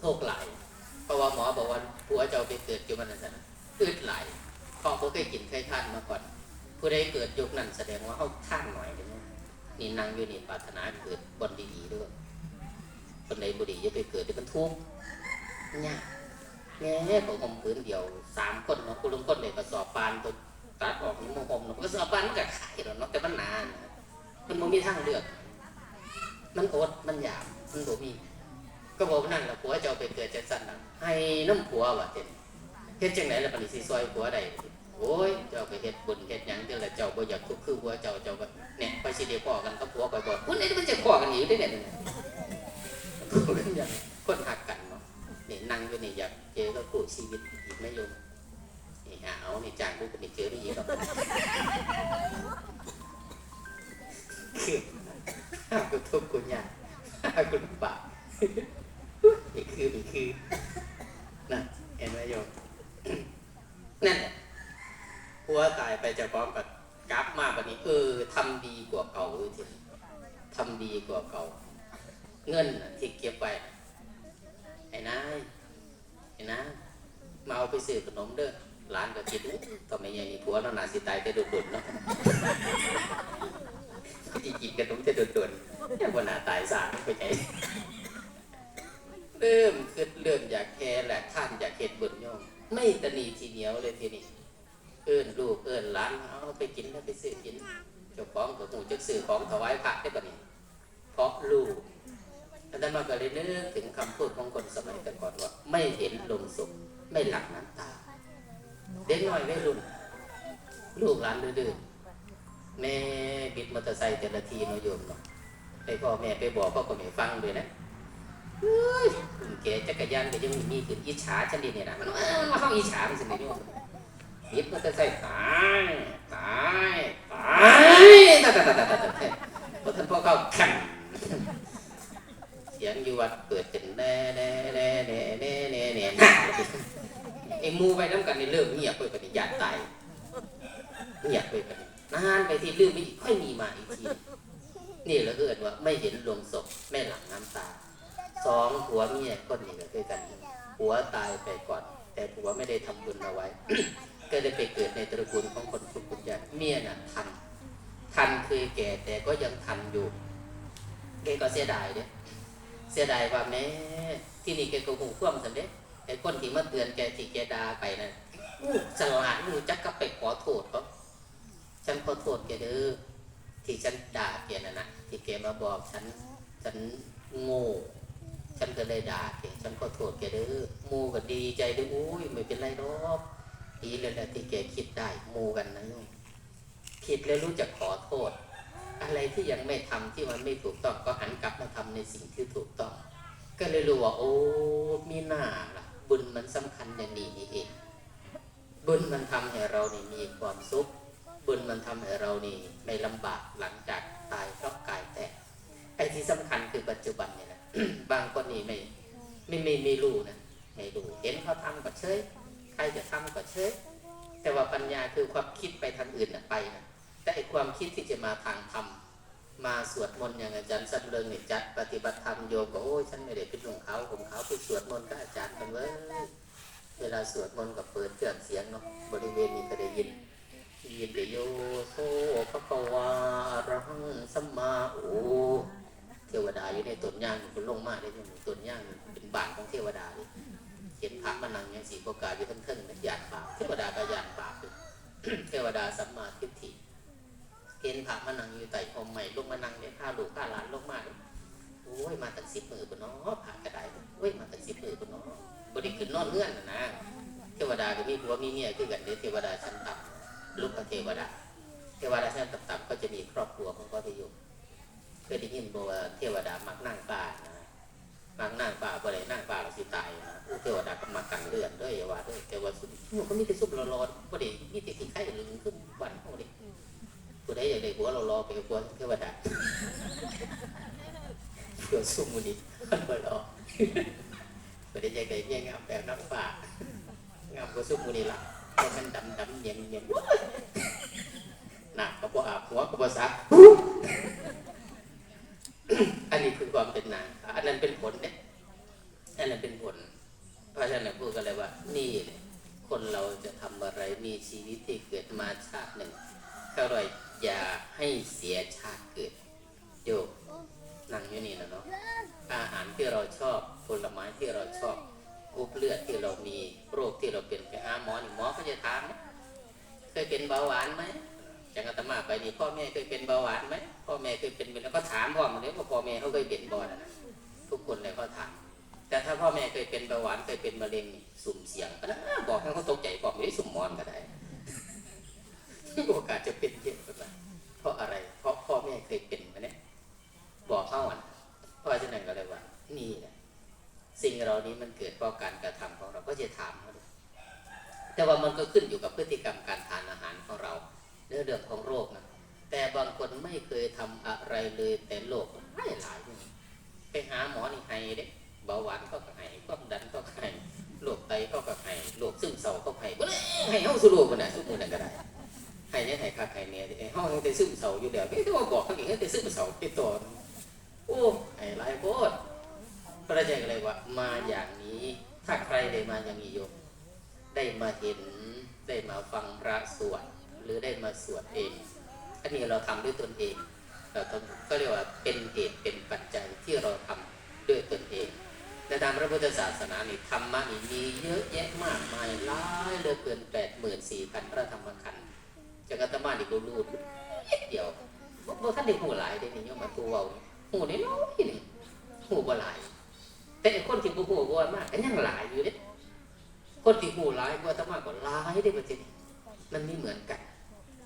โทษหลเพราะว่าหมอบอกว่าผัวเจ้าไปเกิดอยู่มันนั่นนะอืดหลายเพราะเขาเคยกินเคยทานมาก่อน ผู้ใดเกิดยุคนั้นแสดงว่าเขาท่านหน่อยเลยนะนี่นั่งอยู่นี่ปรารถนาเกิดบนดีๆด้วยคนใดบุดีจะไปเกิดที่มันทุกข์ยากแง่ผมผมพื้นเดียวสามคนเนาะคุณลุงคนเด็กกระสอบปานตัวตัดออกนี่มงผมเนาะกระสอบปานมันก็ขายหรอกเนาะแต่มันนานนะมันมีทางเลือก มันอดมันอยากมันบ่มี ก็บอกว่านั่นแหละผัวเจ้าไปเกิดจะสั่นนะให้น้ำผัวว่ะเต็มเฮ็ดจังไหนละปฏิสิซอยผัวได้โอ้ยเจ้าไปเฮ็ดบุญเฮ็ดหยังจังละเจ้าบ่อยากทุกข์คือผัวเจ้าเจ้าเนี่ยไปสิได้พ้อกันกับผัวก่อยบ่คนไหนมันจะพ้อกันอีกได้เนี่ยคนอย่างคนหักกันเนาะนี่นั่งอยู่นี่อยากเจอก็คู่ชีวิตอีกไม่ยมนี่หาเอานี่จ้างกูก็ไม่เจอได้อีกหรอกคือห้ากูทุกข์กูยากห้ากูลำบาก นี่คือนี่คือนะเห็นไหมโยมนั่นแหละผัวตายไปจะพร้อมกับกราฟมากกว่านี้เออทำดีกว่าเก่าทีทำดีกว่าเก่า เงินที่เก็บไว้ไอ้นายไอ้นายมาเอาไปซื้อขนมเด้อหลานก็คิดอู้ทำไมยังมีผัวเนาะนาสิตายแต่ดุนๆเนาะที่กินขนมจะดุนๆยังว่าหนาตายสาไปไหน เริ่มคิดเริ่มอยากแคร์แหละท่านอยากเห็นบุญโยมไม่ตะหนีทีเหนียวเลยทีนี้เอิ้นลูกเอิ้นหลานเอาไปกินแล้วไปซื้อกินเจ้าของก็หูจักซื้อของถวายพระได้ปะนี่เพราะลูกอาจารย์มาก็เลยนึกถึงคำพูดของคนสมัยแต่ก่อนว่า ไม่เห็นลงศพไม่หลักน้ำตาเด็กน้อยไม่รุ่นลูกหลานดื้อแม่บิดมอเตอร์ไซค์แต่ละทีนโยมเนาะให้พ่อแม่ไปบอกพ่อก็ไม่ฟังด้วยนะ คุณแกจักรยานก็ยังมีขึ้นอิจฉาฉันดีเนี่ยนะมันมันมาเข้าอิจฉามันสิเนี่ยมนิดมันจะใส่ตายตายตายตายตายตายตายตายตายพอท่านพ่อเข้าขันเสียงอยู่วัดเปิดกันแน่แน่แน่แน่แน่แน่แน่ไอ้มูไปน้ำกันในเริ่มเงียบไปกันนี่ญาติตายเงียบไปกันนานไปที่เรื่องไม่ค่อยมีมาอีกทีนี่เราเกิดว่าไม่เห็นลงศพแม่หลังน้ำตา สองผัวเมียคนนี้ก็คือกันผัวตายไปก่อน แต่ผัวไม่ได้ทำบุญเอาไว้ ก็เลยไปเกิดในตระกูลของคนทุกข์ยากเมียน่ะทัน ทันคือแก่แต่ก็ยังทันอยู่แกก็เสียดายเนี่ยเสียดายว่าแม้ที่นี่แกก็หูคว่ำสำเร็จไอ้คนที่มาเตือนแกที่แกด่าไปนะอู้สลาดมูจักก็ไปขอโทษเขาฉันขอโทษแกเด้อที่ฉันด่าแกน่ะนะที่แกมาบอกฉันฉันโง่ ฉันก็เลยด่าแกฉันขอโทษแกเด้อมูก็ดีใจเด้ออุ้ยไม่เป็นไรหรอกดีเลยแหละที่แกคิดได้มูกันนะโยคิดแล้วรู้จักขอโทษ อะไรที่ยังไม่ทำที่มันไม่ถูกต้องก็หันกลับมาทำในสิ่งที่ถูกต้อง ก็เลยรู้ว่าโอ้มีหน้าล่ะ บุญมันสำคัญอย่างนี้นี่เอง บุญมันทำให้เรานี่มีความสุขบุญมันทำให้เรานี่ไม่ลำบากหลังจากตายเพราะ ไอ้ที่สำคัญคือปัจจุบันเนี่ยแหละบางคนนี่ไม่ไม่ไม่ไม่รู้นะไม่รู้เห็นเขาทำก็เฉยใครจะทำก็เฉยแต่ว่าปัญญาคือความคิดไปทางอื่นน่ะไปนะแต่ไอความคิดที่จะมาทางธรรมมาสวดมนต์อย่างอาจารย์สันเริงเนี่ยจัดปฏิบัติธรรมโยมก็โอ้ยฉันไม่ได้เป็นหลวงเขาผมเขาไปสวดมนต์กับอาจารย์กันเว้ยเวลาสวดมนต์ก็เปิดเครื่องเสียงเนาะบริเวณนี้ก็ได้ยินได้ยินเดโยโซภะคะวาอะระหังสัมมาโอ เทวดาอยู่ใน ตนย่างมันลงมาได้ยังตนย่างเป็นบานของเทวดาเลยเห็นพระมานั่งยังสีโปกาอยู่ทั้งเทิงๆนะหยาดบาปเทวดาก็ยาดบาปเทวดาสัมมาทิฏฐิเห็นพระมานั่งอยู่ใต้พรมใหม่ลงมานั่งเนี่ยข้าลูกข้าหลานลงมาเลยโอ้ยมาตั้งสิบมือปะเนาะผ่ากระไดโอ้ยมาตั้งสิบมือปะเนาะบริขึ้นนอนเงื่อนนะนะเทวดาก็มีผัวมีเมียคือกันเด้อเทวดาชั้นต่ำลูกเทวดาเทวดาชั้นต่ำๆก็จะมีครอบครัวของเขาไปอยู่ เคยได้ยินบอกว่าเทวดามักนั่งป่านะมักนั่งป่าบ่ได้นั่งป่าเราสิตายนะเทวดาก็มากันเลือนด้วยว่าด้วยแต่ว่าสุดมันก็มีแต่ซุปร้อนๆบ่ได้มีแต่ขี้ไข่หรือขึ้นวันเฮาเด้ผู้ใดอยากได้หัวเรารอไปกับหัวเทวดาเพื่อซุ่มมื้อนี้มันรอผู้ใดอยากได้เมียงามแบบน้ำป่างามกว่าซุ่มมื้อนี้ละเพราะมันดำๆเย็นียนหนักก็บ่อาบหัวก็บ่ซัก อันนี้คือความเป็นนางอันนั้นเป็นผลเนี่ยอันนั้นเป็นผลนี่แหละคนเราจะทำอะไรมีชีวิตที่เกิดมาชาติหนึ่งก็เลยอย่าให้เสียชาติเกิดโยกนั่งอยู่นี่นะเนาะอาหารที่เราชอบผลไม้ที่เราชอบกรุ๊ปเลือดที่เรามีโรคที่เราเป็นไปหาหมอหมอเขาจะถามเคยเป็นเบาหวานไหม จังอาตมาไปนี่พ่อแม่เคยเป็นเบาหวานไหมพ่อแม่เคยเป็นแล้วก็ถามพ่อมันเลยว่าพ่อแม่เขาเคยเป็นบ่นะทุกคนเลยก็ถาม แต่ถ้าพ่อแม่เคยเป็นเบาหวานเคยเป็นมะเร็งสุ่มเสี่ยงก็นะบอกให้เขาตกใจบอกไม่สุ่มมอนก็ได้โอกาสจะเป็นเยอะกว่าเพราะอะไร เพราะพ่อแม่เคยเป็นมาเนี่ยบอกเข้าอะเพราะฉะนั้นก็เลยว่า นี่แหละสิ่งเหล่านี้มันเกิดเพราะการกระทำของเราก็จะถามเขาแต่ว่ามันก็ขึ้นอยู่กับพฤติกรรมการทานอาหารของเรา เรื่องเรื่องของโรคนะแต่บางคนไม่เคยทำอะไรเลยแต่โรคหลายหลายอย่างไปหาหมอนี่ให้เด็กเบาหวานก็ให้ความดันก็ให้โรคไตก็ให้โรคซึมเศร้าก็ให้บ่เลยให้เฮาสู้โรคกันนะสู้มือนั่นก็ได้ให้เนี่ยให้คักให้เนี่ยไอ้ห้องแต่ซึมเศร้าอยู่เดี๋ยวไม่ต้องบอกเขาอีกให้แต่ซึมเศร้าติดต่อโอ้ไอ้ไรโพดพระเจ้าก็เลยว่ามาอย่างนี้ ถ้าใครได้มาอย่างนี้โยมได้มาเห็นได้มาฟังพระสวด หรือได้มาสวดเอง อันนี้เราทำด้วยตนเองเราต้องก็เรียกว่าเป็นเหตุเป็นปัจจัยที่เราทำด้วยตนเองในทางพระพุทธศาสนานี่ธรรมะนี่มีเยอะแยะมากมายหลายเหลือเกินแปดหมื่นสี่พันพระธรรมขันธ์จักรตมานี่ก็รู้เดียวบ่บ่ท่านได้หูหลายได้นี่ยมมาตัวเว้านี่หูน้อยนี่หูบ่หลาย แต่คนที่บ่หูบ่มากก็ยังหลายอยู่เด้คนที่หูหลายกว่าอาตมาก็หลายได้ประเทศนี้มันไม่เหมือนกัน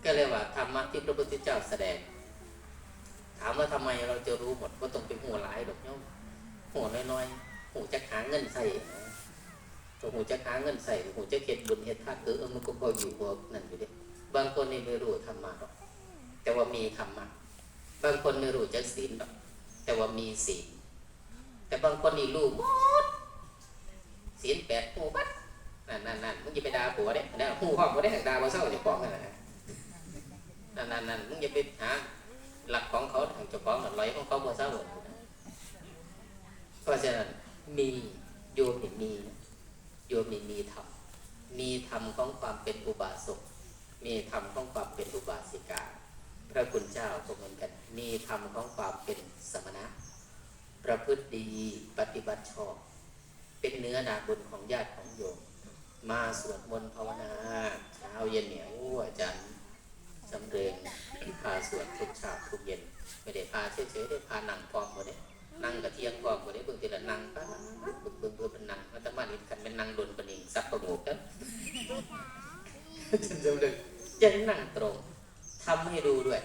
ก็เลยกว่าธรรมะที่พระพุทธเจ้าแสดง ถามว่าทำไมเราจะรู้หมดก็ต้องเป็นหูหลายดอกโยมหูน้อยๆหูจะหาเงินใส่ตัวหูจะหาเงินใส่หูจะเฮ็ดบุญเฮ็ดทานเออเออมันก็พออยู่พอนั่นอยู่เด้บางคนนี่ไม่รู้ธรรมะหรอกแต่ว่ามีธรรมะบางคนไม่รู้จักศีลหรอกแต่ว่ามีศีลแต่บางคนนี่รู้หมดศีลแปดหูบัดนั่นนั่นนั่นมึงอย่าไปด่าผัวเด้นะหูห้องผัวได้ด่าบ่เศร้าเจ้าของนั่นะ นั่นนั่นนั่นมึงอย่าไปหาหลักของเขาทางเจ้าของหลักร้อยของเขาบ่เศร้าเพราะฉะนั้นมีโยมนี่มีโยมนี่มีธรรมมีธรรมของความเป็นอุบาสกมีธรรมของความเป็นอุบาสิกา พระคุณเจ้าก็เหมือนกัน มีธรรมของความเป็นสมณะ ประพฤติดีปฏิบัติชอบ เป็นเนื้อนาบุญของญาติของโยม มาสวดมนต์ภาวนาเช้าเย็นเหนี่ยโอ้อาจารย์ สำเร็จพาสวดทุกเช้าทุกเย็น ไม่ได้พาเฉยๆได้พานั่งพร้อมหมดเลยนั่งกับเทียงพร้อมหมดเลยเพิ่งทีละนั่งป้าบึ้งบึ้งบึ้งเป็นนั่งแล้วแต่มานี่กันเป็นนั่งดนปนิงซับประมูกกันจำเลยยังนั่งตรงทำให้ดูด้วย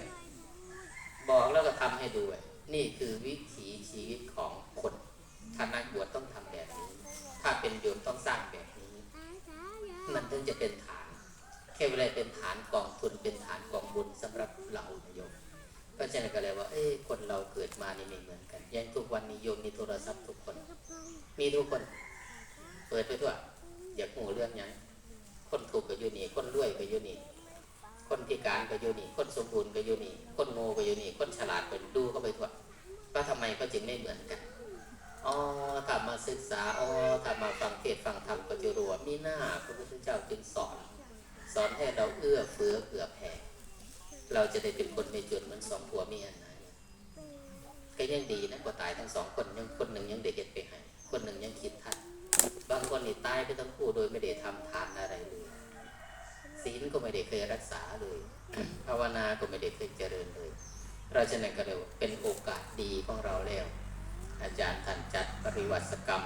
บอกแล้วก็ทำให้ดูด้วยนี่คือวิถีชีวิตของคนถ้านักบวชต้องทำแบบนี้ ถ้าเป็นโยมต้องสร้างแบบนี้ มันถึงจะเป็นฐาน แค่เวลาเป็นฐานกองทุนเป็นฐานกองบุญสำหรับเราโยมเพราะฉะนั้นก็เลยว่าเอ้คนเราเกิดมานี่ไม่เหมือนกันยังทุกวันนี้โยมมีโทรศัพท์ทุกคน มีทุกคน เปิดไปทั่วอยากหูเรื่องยังคนถูกก็อยู่นี่คนรวยก็อยู่นี่คนพิการก็อยู่นี่คนสมบูรณ์ก็อยู่นี่คนโง่ก็อยู่นี่คนฉลาดก็ดูเข้าไปทั่วว่าทำไมก็จึงไม่เหมือนกันอ๋อถ้ามาศึกษาอ๋อถ้ามาฟังเทศฟังธรรมก็จะรู้ว่ามีหน้าพระพุทธเจ้าจึงสอน สอนให้เราเอื้อเฟื้อเผื่อแผ่เราจะได้เป็นคนไม่จนเหมือนสองผัวเมียนะก็ยังดีนะกว่าตายทั้งสองคนยังคนหนึ่งยังเด็กเด็ดไปให้คนหนึ่งยังคิดทันบางคนนี่ตายไปทั้งคู่โดยไม่ได้ทำทานอะไรเลยศีลก็ไม่ได้เคยรักษาเลยภาวนาก็ไม่ได้เคยเจริญเลยเราจะนั่นก็เลยเป็นโอกาสดีของเราแล้ว อาจารย์ท่านจัดปริวัติกรรม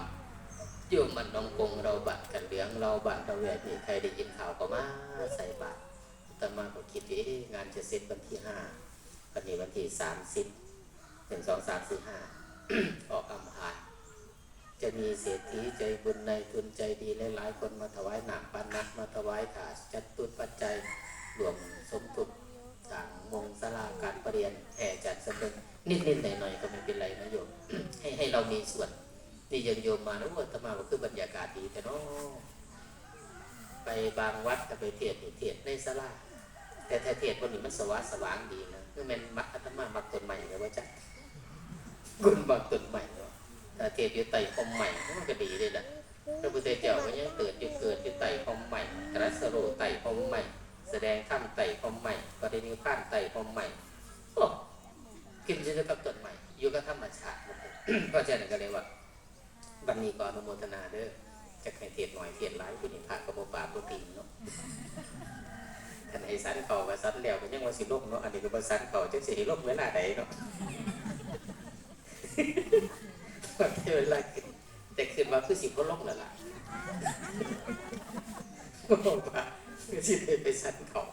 โยมมันน้องกงเราบัตรกันเหลืองเราบัตรเราแหวนนี่ใครได้ยินข่าวก็มาใส่บาตรแต่มาก็คิดว่างานจะเสร็จวันที่ห้าวันนี้วันที่สามสิบหนึ่งสองสามสี่ห้าออกอัมพานจะมีเศรษฐีใจบุญในทุนใจดีหลายๆคนมาถวายหนักปันนักมาถวายขาจัดตุนปัจจัยรวมสมทบต่างมงสลาการประเรียนแห่จัดสำเร็จนิดๆหน่อยๆก็ไม่เป็นไรนะโยมให้ให้เรามีส่วน นี่ยังโยมมาแล้วว่าธรรมาก็คือบรรยากาศดีแต่เนาะไปบางวัดก็ไปเทียดเทียดในสลาแต่ถ้าเทียดวันนี้มันสว่างสว่างดีนะคือมันมักธรรมามักต้นใหม่เลยว่าจ๊ะกุณมักต้นใหม่เนาะถ้าเทศอยู่ไต่คมใหม่มันก็ดีเลยล่ะพระพุทธเจ้าก็ยังเกิดอยู่เกิดอยู่ บันนี้ก็อนุโมทนาเด้อจะให้เทียดหน่อยเทียดหลายผู้นี้พระกบปาปุตินเนาะท่านไอ้สันเขาว่าสันแล้วก็ยังว่าสิลบเนาะอันนี้ก็บ่สันเขาจัง สิให้ลบเวลาใดเนาะว่าเวลาแต่คืนว่าคือสิบ่ลบแล้วล่ะบอกว่าก็สิได้ไปสันเขา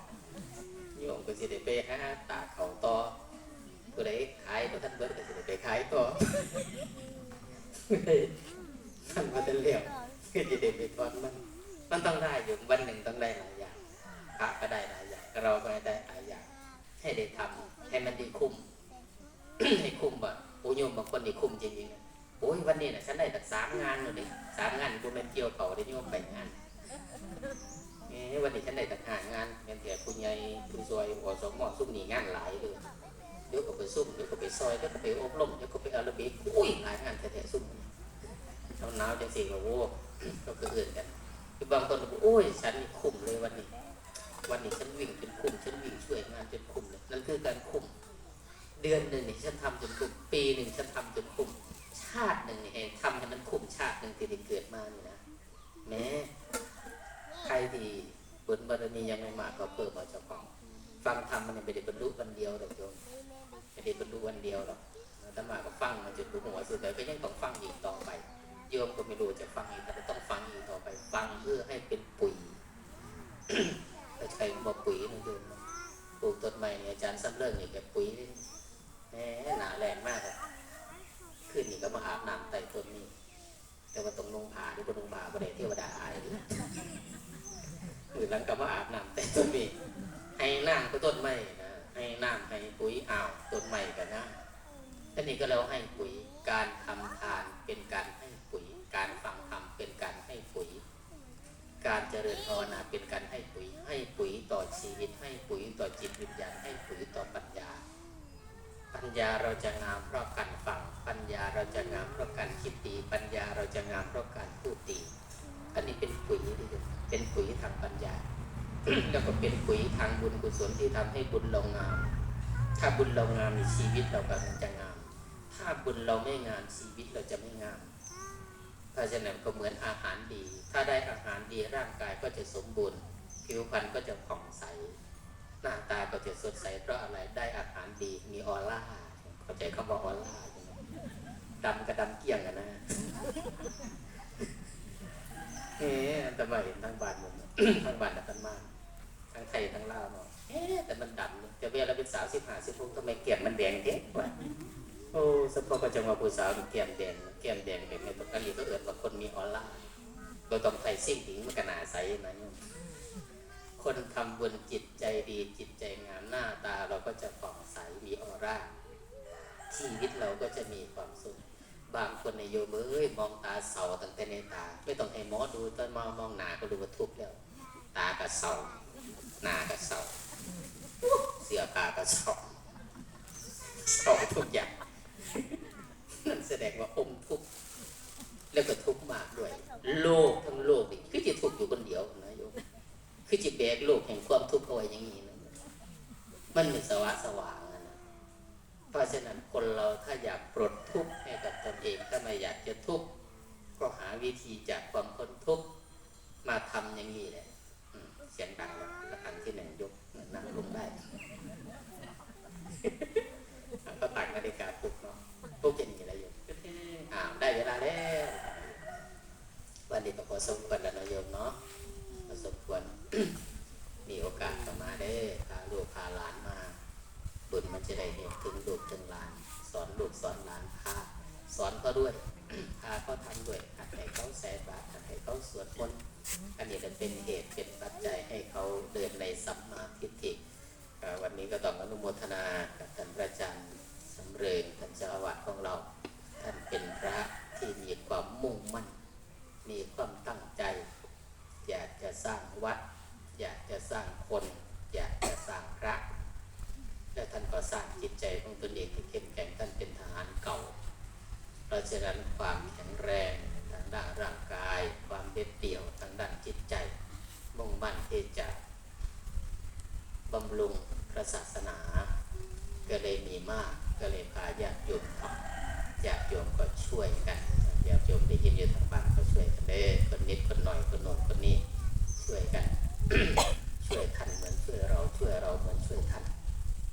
โยมก็สิได้ไปหาตาเขาต่อผู้ใดขายบ่ทันเบิดก็สิได้ไปขายต่อผู้ใดทันบ่ทันแล้วก็สิได้ไปทอดมัน มันต้องได้อยู่วันหนึ่งต้องได้หลายอย่างพระก็ได้หลายอย่างเราก็ได้หลายอย่าง ให้ได้ทำให้มันดีคุ้มให้คุ้มบ่โอ้โยมบางคนนี่คุ้มจริงๆนะโอ้ยวันนี้นะฉันได้ตั้งสามงานเลยสามงานบุญเป็นเกี่ยวเขาได้โยมไปงานเอ้วันนี้ฉันได้ตั้งหางานเงินเถื่อคุณยายคุณซอยหัวสมหมอซุ่มนี่งานหลายเลยเดี๋ยวก็ไปซุ่มเดี๋ยวก็ไปซอยเดี๋ยวก็ไปอบรมเดี๋ยวก็ไปอาราบิกอุ้ยหลายงานแท้ๆซุ่มหนาวจังสิโอ้โหก็คืออื่นกันคือบางคนบอกโอ้ยฉันคุ้มเลยวันนี้ วันนี้ฉันวิ่งจนคุ้มฉันวิ่งช่วยงานจนคุ้มเลยนั่นคือการคุ้มเดือนหนึ่งนี่ฉันทำจนคุ้มปีหนึ่งฉันทำจนคุ้มชาติหนึ่งนี่ให้ทำให้มันคุ้มชาติหนึ่งที่ได้เกิดมานี่นะแม้ใครที่บุญบารมียังไม่มากก็เพิ่มเอาเจ้าของฟังธรรมมันไม่ได้บรรลุวันเดียวหรอกโยมไม่ได้บรรลุวันเดียวหรอกถ้ามาก็ฟังมันจนรู้หัวสุดแต่ก็ยังต้องฟังอีกต่อไปโยมก็ไม่รู้จะฟังอีกแต่ต้องฟังอีกต่อไป ฟังเพื่อให้เป็นปุ๋ย แต่ใครบอกปุ๋ยนะโยมปลูกต้นไม้เนี่ยอาจารย์ซ้ำเรื่องนี่แกปุ๋ยนี่แหมหนาแรงมากอะขึ้นนี่ก็มาอาบน้ำใต้ต้นนี้แต่ว่าตรงลงผาหรือบนลงผาประเดี๋ยวเทวดาอายเลยคือหลังก็มาอาบน้ำใต้ต้นนี้ให้น้ำก็ต้นไม้นะให้น้ำให้ปุ๋ยอ้าวต้นไม้กันนะท่านี้ก็เราให้ปุ๋ยการทำทางบุญกุศลที่ทำให้บุญเรางาม ถ้าบุญเรางามในชีวิตเราก็จะงาม ถ้าบุญเราไม่งามชีวิตเราจะไม่งามเพราะฉะนั้นก็เหมือนอาหารดี ถ้าได้อาหารดีร่างกายก็จะสมบูรณ์ ผิวพรรณก็จะผ่องใส หน้าตาก็จะสดใสเพราะอะไรได้อาหารดีมีออร่าเข้าใจคำว่าออร่าไหมดำกับดำเกลี่ยงกันนะเอ๊ะอันตรายเห็นทั้งบ้านหมดทั้งบ้านและทั้งบ้า ทั้งไทยทั้งลาวเนาะเอ๊ะแต่มันดำเนี่ยแต่เวลาเป็นสาวสิบห้าสิบหกทำไมเกลียมมันแดงเด็กวะโอ้สปอก็จะมาผู้สาวนี่แก้มแดงแก้มแดงแบบนี้อันนี้ก็เอิดว่าคนมีออร่าเราต้องใส่สิ่งถึงมันกหนาใสนะโยมคนทำบุญจิตใจดีจิตใจงามหน้าตาเราก็จะผ่องใสมีออร่าชีวิตเราก็จะมีความสุขบางคนในโยมเอ้ยมองตาเศร้าตั้งแต่ในตา ไม่ต้องให้หมอดูตอนมองมองหนาก็รู้ว่าทุกข์แล้ว ตาก็เศร้า หน้าก็เศร้าเสื้อผ้ากร้าเศร้าทุกอย่างนั่นแสดงว่าอมทุกข์แล้วก็ทุกข์มากด้วย โลกทั้งโลกนี่คือจะทุกข์อยู่คนเดียวนะโยมคือจะแบกโลกแห่งความทุกข์เอาไว้อย่างนี้นะมันม่สว่างสว่างนะเพราะฉะนั้นคนเราถ้าอยากปลดทุกข์ให้กับตนเองถ้าไม่อยากจะทุกข์ก็หาวิธีจากความพ้นทุกข์มาทำอย่างนี้แหละ เสียงดังแล้วอันที่หนึ่งยกนั่งลงได้ก็ตักนาฬิกาปลุกเนาะปลุกอย่างนี้อะไรอยู่อ้าวได้เวลาแล้ววันนี้ก็พอสมควรแล้วนาะโยมเนาะพอสมควรมีโอกาสก็มาได้พาลูกพาหลานมา บุญมันจะได้เห็นถึงลูกถึงหลาน สอนลูกสอนหลาน สอนเขาด้วยพาเขาทำด้วยหัดให้เขาแสบาตรหัดให้เขาสวดมนต์อันนี้จะเป็นเหตุเป็นปัจจัยให้เขาเดินในสัมมาทิฏฐิวันนี้ก็ต้องอนุโมทนากับท่านพระอาจารย์สำเริงท่านเจ้าอาวาสของเรา ท่านเป็นพระที่มีความมุ่งมั่น มีความตั้งใจ อยากจะสร้างวัด อยากจะสร้างคน อยากจะสร้างพระและท่านก็สร้างจิตใจของตนเองให้เข้มแข็งท่านเป็นทหารเก่า เพราะฉะนั้นความแข็งแรงทางด้านร่างกาย ความเด็ดเดี่ยวทางด้านจิตใจ มุ่งมั่นที่จะบำรุงพระศาสนา ก็เลยมีมากก็เลยพาญาติโยมทำญาติโยมก็ช่วยกันญาติโยมได้ยินอยู่ หน่อยคนโน้นคนนี้ ช่วยกัน ช่วยท่านเหมือนช่วยเราช่วยเราเหมือนช่วยท่าน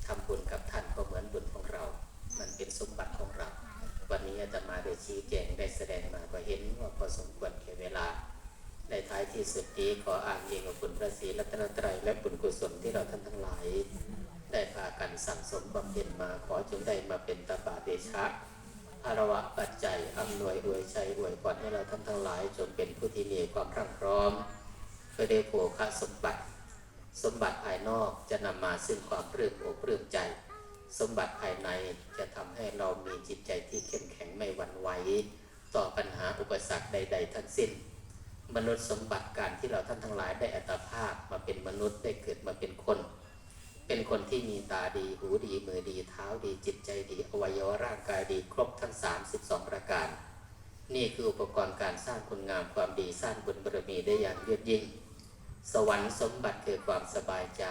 ทำบุญกับท่านก็เหมือนบุญของเรา มันเป็นสมบัติของเรา วันนี้อาตมาได้ชี้แจงได้แสดงมาก็เห็นว่าพอสมควรแก่เวลา ในท้ายที่สุด นี้ของอิงกับคุณพระศรีรัตนตรัยและบุญกุศลที่เราท่านทั้งหลาย ได้พากันสั่งสมบำเพ็ญมาขอจงได้มาเป็นตบะเดชะอารวะปัจจัยอำนวยอวยชัยอวยพรให้เราท่านทั้งหลาย จงเป็นผู้ที่มีความพรั่งพร้อมเพื่อได้โภคสมบัติ สมบัติภายนอกจะนำมาซึ่งความปลื้มอกปลื้มใจ สมบัติภายในจะทำให้เรามีจิตใจที่เข้มแข็งไม่หวั่นไหวต่อปัญหาอุปสรรคใด ๆ ทั้งสิ้น มนุษย์สมบัติการที่เราท่านทั้งหลายได้อัตภาพมาเป็นมนุษย์ได้เกิดมาเป็นคน เป็นคนที่มีตาดีหูดีมือดีเท้าดีจิตใจดีอวัยวะร่างกายดีครบทั้ง 32 ประการ นี่คืออุปกรณ์การสร้างคุณงามความดีสร้างบุญบารมีได้อย่างเยือกยิ่ง สวรรค์สมบัติคือความสบายใจ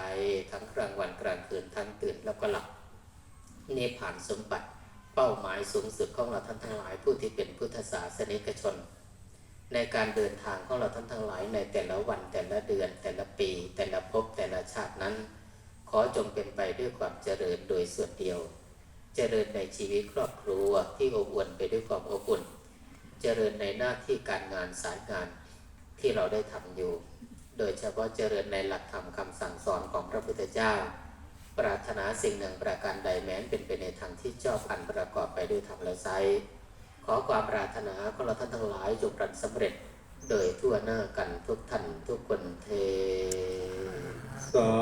ทั้งกลางวันกลางคืนทั้งตื่นแล้วก็หลับนิพพานสมบัติเป้าหมายสูงสุดของเราท่านทั้งหลายผู้ที่เป็นพุทธศาสนิกชน ในการเดินทางของเราท่านทั้งหลายในแต่ละวันแต่ละเดือน แต่ละปี แต่ละภพแต่ละชาตินั้น ขอจงเป็นไปด้วยความเจริญโดยส่วนเดียว เจริญในชีวิตครอบครัวที่อบอุ่นไปด้วยความอบอุ่น เจริญในหน้าที่การงานสายงานที่เราได้ทำอยู่ โดยเฉพาะเจริญในหลักธรรมคำสั่งสอนของพระพุทธเจ้า ปรารถนาสิ่งหนึ่งประการใดแม้นเป็นไปในทางที่ชอบอันประกอบไปด้วยธรรมและไซ ขอความปรารถนาของเราท่านทั้งหลายจงปรัสสำเร็จ โดยทั่วหน้ากันทุกท่านทุกคนเทสา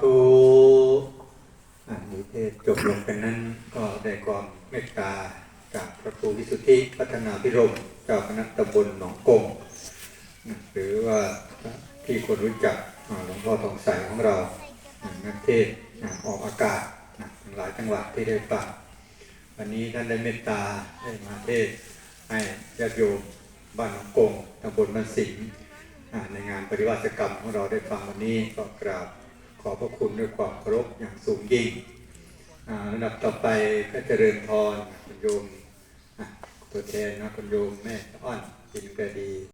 ธุอ่านิเทศจบลงกันนั้นก็ได้ความเมตตาจากพระครูวิสุทธิพัฒนาพิรมเจ้าคณะตำบลหนองกงหรือว่าที่คนรู้จักหลวงพ่อทองใสของเรานักเทศน์อ่าออกอากาศหลายจังหวัดที่ได้ฟัง วันนี้ท่านได้เมตตาได้มาเทศให้ญาติโยมบ้านหนองกงตำบลมันสิงในงานปฏิวัติกรรมของเราได้ฟังวันนี้ก็กราบขอพระคุณด้วยความเคารพอย่างสูงยิ่งระดับต่อไปก็เจริญพรคุณโยมตัวแทนนะคุณโยมแม่อ้อนปินกระดี